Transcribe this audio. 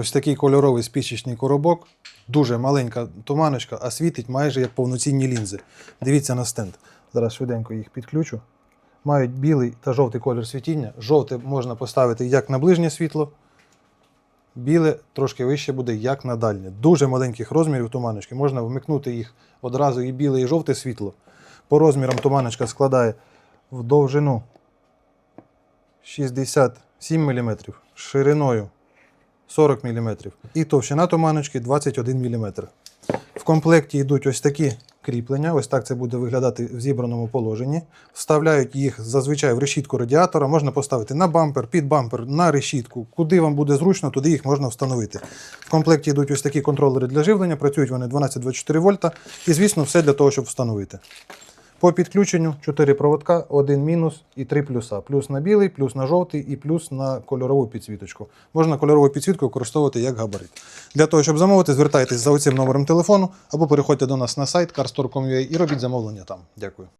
Ось такий кольоровий спічечний коробок, дуже маленька туманочка, а світить майже як повноцінні лінзи. Дивіться на стенд. Зараз швиденько їх підключу. Мають білий та жовтий колір світіння. Жовте можна поставити як на ближнє світло, біле трошки вище буде, як на дальнє. Дуже маленьких розмірів туманочки. Можна вмикнути їх одразу і біле, і жовте світло. По розмірам туманочка складає в довжину 67 мм, шириною 40 мм і товщина туманочки 21 мм. В комплекті йдуть ось такі кріплення, ось так це буде виглядати в зібраному положенні. Вставляють їх зазвичай в решітку радіатора, можна поставити на бампер, під бампер, на решітку. Куди вам буде зручно, туди їх можна встановити. В комплекті йдуть ось такі контролери для живлення, працюють вони 12-24 вольта. І, звісно, все для того, щоб встановити. По підключенню 4 проводка, один мінус і 3 плюса. Плюс на білий, плюс на жовтий і плюс на кольорову підсвіточку. Можна кольорову підсвітку використовувати як габарит. Для того, щоб замовити, звертайтесь за оцим номером телефону або переходьте до нас на сайт carstore.com.ua і робіть замовлення там. Дякую.